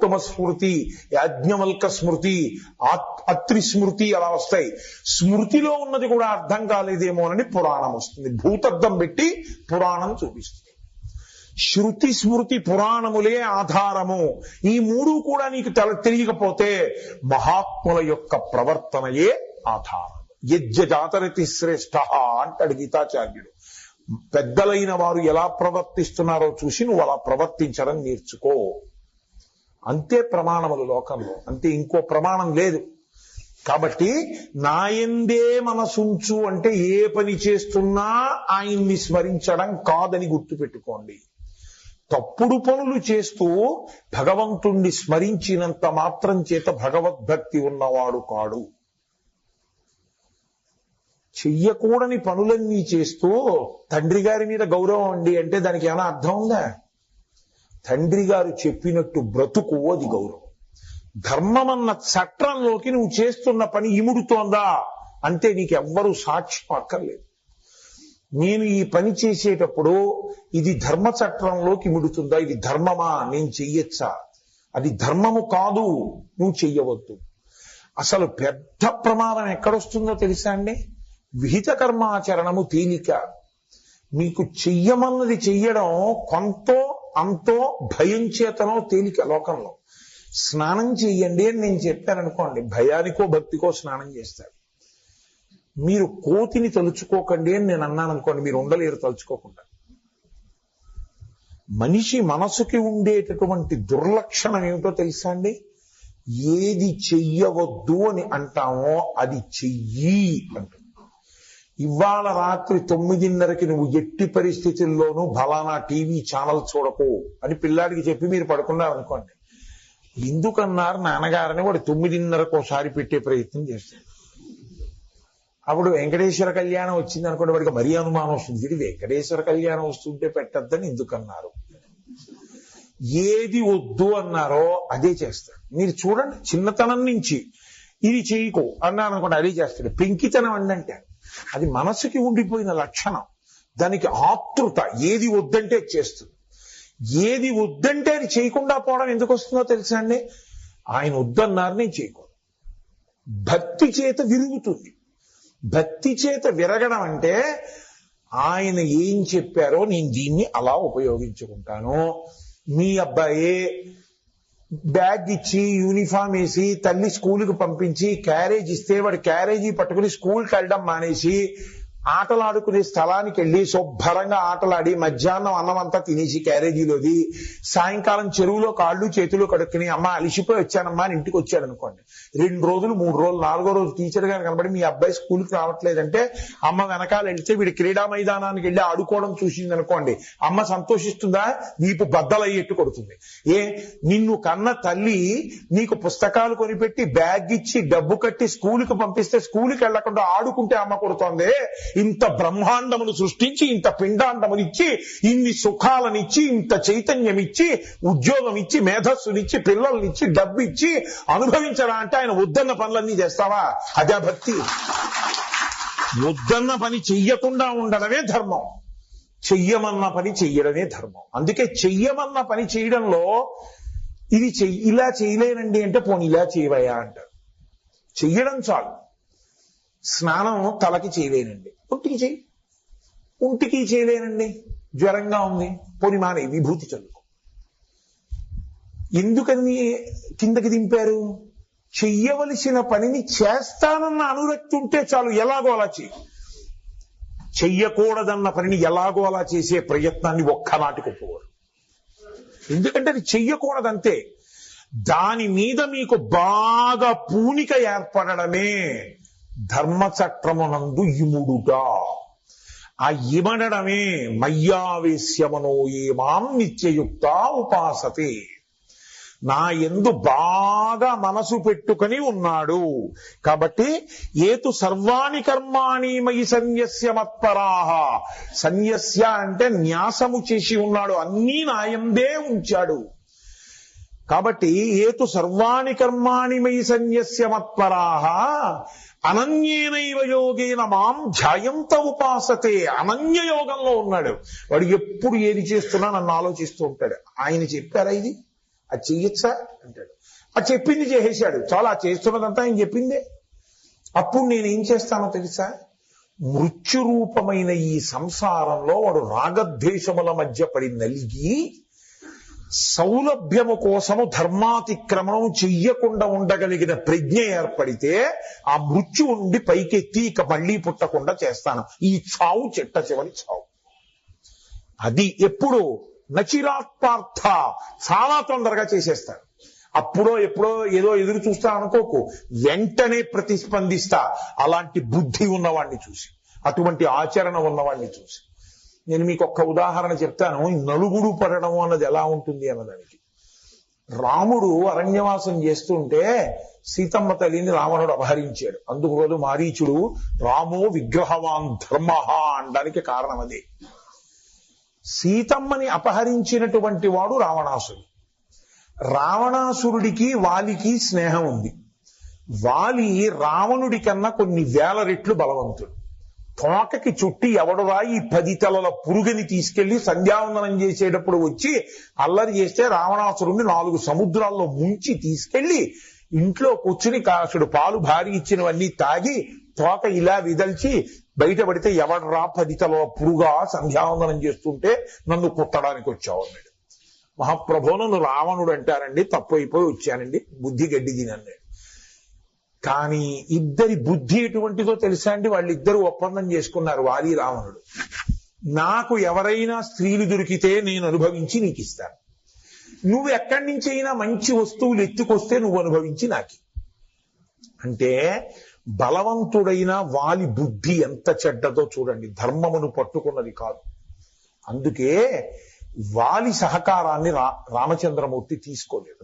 ఉత్తమ స్మృతి యాజ్ఞవల్క స్మృతి అత్రి స్మృతి అలా వస్తాయి. స్మృతిలో ఉన్నది కూడా అర్థం కాలేదేమోనని పురాణం వస్తుంది. భూతద్దం పెట్టి పురాణం చూపిస్తుంది. శృతి స్మృతి పురాణములే ఆధారము. ఈ మూడు కూడా నీకు తెల తెలియకపోతే మహాత్ముల యొక్క ప్రవర్తనయే ఆధారం. యజ్ఞ జాతరతి శ్రేష్ఠ అంటాడు గీతాచార్యుడు. పెద్దలైన వారు ఎలా ప్రవర్తిస్తున్నారో చూసి నువ్వు అలా ప్రవర్తించడం నేర్చుకో. అంతే ప్రమాణములు లోకంలో. అంతే ఇంకో ప్రమాణం లేదు. కాబట్టి నాయందే మనసుంచు అంటే ఏ పని చేస్తున్నా ఆయన్ని స్మరించడం కాదని గుర్తుపెట్టుకోండి. తప్పుడు పనులు చేస్తూ భగవంతుణ్ణి స్మరించినంత మాత్రం చేత భగవద్భక్తి ఉన్నవాడు కాడు. చెయ్యకూడని పనులన్నీ చేస్తూ తండ్రి గారి మీద గౌరవం అండి అంటే దానికి ఏమైనా అర్థం ఉందా? తండ్రి గారు చెప్పినట్టు బ్రతుకు అది గౌరవం. ధర్మమన్న చట్రంలోకి నువ్వు చేస్తున్న పని ఇముడుతోందా? అంటే నీకెవ్వరూ సాక్ష్యం అక్కర్లేదు. నేను ఈ పని చేసేటప్పుడు ఇది ధర్మ చట్రంలోకి ఇముడుతుందా? ఇది ధర్మమా? నేను చెయ్యొచ్చా? అది ధర్మము కాదు. నువ్వు చెయ్యవద్దు. అసలు పెద్ద ప్రమాదం ఎక్కడొస్తుందో తెలుసా అండి? విహిత కర్మాచరణము తేలిక. మీకు చెయ్యమన్నది చెయ్యడం కొంతో అంతో భయం చేతనో తేలిక లోకంలో. స్నానం చెయ్యండి అని నేను చెప్పాననుకోండి భయానికో భక్తికో స్నానం చేస్తారు. మీరు కోతిని తలుచుకోకండి అని నేను అన్నాను అనుకోండి మీరు ఉండలేరు తలుచుకోకుండా. మనిషి మనసుకి ఉండేటటువంటి దుర్లక్షణం ఏమిటో తెలుసా అండి? ఏది చెయ్యవద్దు అని అంటామో అది చెయ్యి అంటుంది. ఇవాళ రాత్రి తొమ్మిదిన్నరకి నువ్వు ఎట్టి పరిస్థితుల్లోనూ బలానా టీవీ ఛానల్ చూడకు అని పిల్లాడికి చెప్పి మీరు పడుకున్నారు అనుకోండి ఎందుకన్నారు నాన్నగారని వాడు తొమ్మిదిన్నరకు ఒకసారి పెట్టే ప్రయత్నం చేస్తాడు అప్పుడు వెంకటేశ్వర కళ్యాణం వచ్చింది అనుకోండి వాడికి మరీ అనుమానం వస్తుంది. ఇది వెంకటేశ్వర కళ్యాణం వస్తుంటే పెట్టద్దని ఎందుకన్నారు? ఏది వద్దు అన్నారో అదే చేస్తాడు. మీరు చూడండి చిన్నతనం నుంచి ఇది చేయకు అన్నాను అనుకోండి అదే చేస్తాడు. పెంకితనం అండి అంటారు అది మనసుకి ఉండిపోయిన లక్షణం. దానికి ఆతృత ఏది వద్దంటే చేస్తుంది. ఏది వద్దంటే అది చేయకుండా పోవడం ఎందుకు వస్తుందో తెలుసా అండి? ఆయన వద్దన్నారు నేను చేయకూడదు. భక్తి చేత విరుగుతుంది. భక్తి చేత విరగడం అంటే ఆయన ఏం చెప్పారో నేను దీన్ని అలా ఉపయోగించుకుంటాను. మీ అబ్బాయి బ్యాగ్ ఇచ్చి యూనిఫామ్ వేసి తల్లి స్కూల్కి పంపించి క్యారేజ్ ఇస్తే వాడు క్యారేజీ పట్టుకుని స్కూల్కి వెళ్ళడం మానేసి ఆటలాడుకునే స్థలానికి వెళ్ళి శుభ్రంగా ఆటలాడి మధ్యాహ్నం అన్నం అంతా తినేసి క్యారేజీలోది సాయంకాలం చెరువులో కాళ్ళు చేతులు కడుక్కుని అమ్మ అలిసిపోయి వచ్చానమ్మా అని ఇంటికి వచ్చాడు అనుకోండి. రెండు రోజులు మూడు రోజులు నాలుగో రోజు టీచర్ గారు కనబడి మీ అబ్బాయి స్కూల్కి రావట్లేదంటే అమ్మ వెనకాల వెళ్తే వీడి క్రీడా మైదానానికి వెళ్ళి ఆడుకోవడం చూసింది అనుకోండి అమ్మ సంతోషిస్తుందా? నీపు బద్దలయ్యేట్టు కొడుతుంది. ఏ నిన్ను కన్న తల్లి నీకు పుస్తకాలు కొనిపెట్టి బ్యాగ్ ఇచ్చి డబ్బు కట్టి స్కూల్కి పంపిస్తే స్కూల్కి వెళ్ళకుండా ఆడుకుంటే అమ్మ కొడుతోంది. ఇంత బ్రహ్మాండమును సృష్టించి ఇంత పిండాండమునిచ్చి ఇన్ని సుఖాలనిచ్చి ఇంత చైతన్యం ఇచ్చి ఉద్యోగం ఇచ్చి మేధస్సునిచ్చి పిల్లల్నిచ్చి డబ్బు ఇచ్చి అనుభవించరా అంటే ఆయన వద్దన్న పనులన్నీ చేస్తావా? అదే భక్తి. వద్దన్న పని చెయ్యకుండా ఉండడమే ధర్మం. చెయ్యమన్న పని చెయ్యడమే ధర్మం. అందుకే చెయ్యమన్న పని చేయడంలో ఇది చెయ్యి ఇలా చేయలేనండి అంటే పోనీ ఇలా చేయవయా అంటారు. చెయ్యడం చాలు. స్నానం తలకి చేయలేనండి. ఒంటికి చేయి. ఒంటికి చేయలేనండి. జ్వరంగా ఉంది. పోని మానే విభూతి చల్లుకో. ఎందుకని కిందకి దింపారు? చెయ్యవలసిన పనిని చేస్తానన్న అనురక్తి ఉంటే చాలు ఎలాగో అలా చెయ్యి చెయ్యకూడదన్న పనిని ఎలాగో అలా చేసే ప్రయత్నాన్ని ఒక్కనాటికి ఒప్పుకోరు. ఎందుకంటే అది చెయ్యకూడదంతే దాని మీద మీకు బాగా పూనిక ఏర్పడడమే. ధర్మచక్రమునందు ఇముడుట ఆ ఇమడమే మయ్యావేశ్యమనో ఏమాం నిత్యయుక్త ఉపాసతే. నా ఎందు బాగా మనసు పెట్టుకొని ఉన్నాడు. కాబట్టి ఏతు సర్వాణి కర్మాణి మయి సన్యస్య మత్పరాహ. సన్యస్య అంటే న్యాసము చేసి ఉన్నాడు. అన్నీ నాయందే ఉంచాడు. కాబట్టి ఏతు సర్వాణి కర్మాణి మై సన్యస్య మత్పరాహ అనన్యేనైవ యోగేన మాం ధ్యాయంత ఉపాసతే. అనన్య యోగంలో ఉన్నాడు. వాడు ఎప్పుడు ఏది చేస్తున్నా నన్ను ఆలోచిస్తూ ఉంటాడు. ఆయన చెప్పారా ఇది? అది చెయ్యొచ్చా? అంటాడు. ఆ చెప్పింది చేసేశాడు. చాలా చేస్తున్నదంతా ఆయన చెప్పిందే. అప్పుడు నేనేం చేస్తానో తెలుసా? మృత్యురూపమైన ఈ సంసారంలో వాడు రాగద్వేషముల మధ్య పడి నలిగి సౌలభ్యము కోసము ధర్మాతిక్రమణం చెయ్యకుండా ఉండగలిగిన ప్రజ్ఞ ఏర్పడితే ఆ మృత్యు ఉండి పైకెత్తి ఇక మళ్ళీ పుట్టకుండా చేస్తాను. ఈ చావు చెట్ట చివరి చావు. అది ఎప్పుడు నచిరాత్పార్థ చాలా తొందరగా చేసేస్తాడు. అప్పుడో ఎప్పుడో ఏదో ఎదురు చూస్తా అనుకోకు. వెంటనే ప్రతిస్పందిస్తా. అలాంటి బుద్ధి ఉన్నవాడిని చూసి అటువంటి ఆచరణ ఉన్నవాడిని చూసి. నేను మీకు ఒక్క ఉదాహరణ చెప్తాను. నలుగుడు పడడం అన్నది ఎలా ఉంటుంది అన్నదానికి. రాముడు అరణ్యవాసం చేస్తుంటే సీతమ్మ తల్లిని రావణుడు అపహరించాడు. అందుకు రోజు మారీచుడు రామో విగ్రహవాన్ ధర్మ అనడానికి కారణం అదే. సీతమ్మని అపహరించినటువంటి వాడు రావణాసుడు రావణాసురుడికి వాలికి స్నేహం ఉంది. వాలి రావణుడి కన్నా కొన్ని వేల రెట్లు బలవంతుడు. తోకకి చుట్టి ఎవడురా ఈ పది తలల పురుగని తీసుకెళ్ళి సంధ్యావందనం చేసేటప్పుడు వచ్చి అల్లరి చేస్తే రావణాసురుణ్ణి నాలుగు సముద్రాల్లో ముంచి తీసుకెళ్ళి ఇంట్లో కూర్చుని కాసుడు పాలు భారీ ఇచ్చినవన్నీ తాగి తోక ఇలా విదల్చి బయటపడితే ఎవడరా పది తలల పురుగా సంధ్యావందనం చేస్తుంటే నన్ను కుట్టడానికి వచ్చావు అన్నాడు. మహాప్రభువును రావణుడు అంటారండి తప్పు అయిపోయి వచ్చానండి బుద్ధి గడ్డి తినన్నాడు కానీ ఇద్దరి బుద్ధి ఎటువంటిదో తెలుసా అండి? వాళ్ళిద్దరూ ఒప్పందం చేసుకున్నారు వాలి రావణుడు. నాకు ఎవరైనా స్త్రీలు దొరికితే నేను అనుభవించి నీకు ఇస్తాను. నువ్వు ఎక్కడి నుంచి అయినా మంచి వస్తువులు ఎత్తుకొస్తే నువ్వు అనుభవించి నాకి. అంటే బలవంతుడైన వాలి బుద్ధి ఎంత చెడ్డదో చూడండి. ధర్మమును పట్టుకున్నది కాదు. అందుకే వాలి సహకారాన్ని రా రామచంద్రమూర్తి తీసుకోలేదు.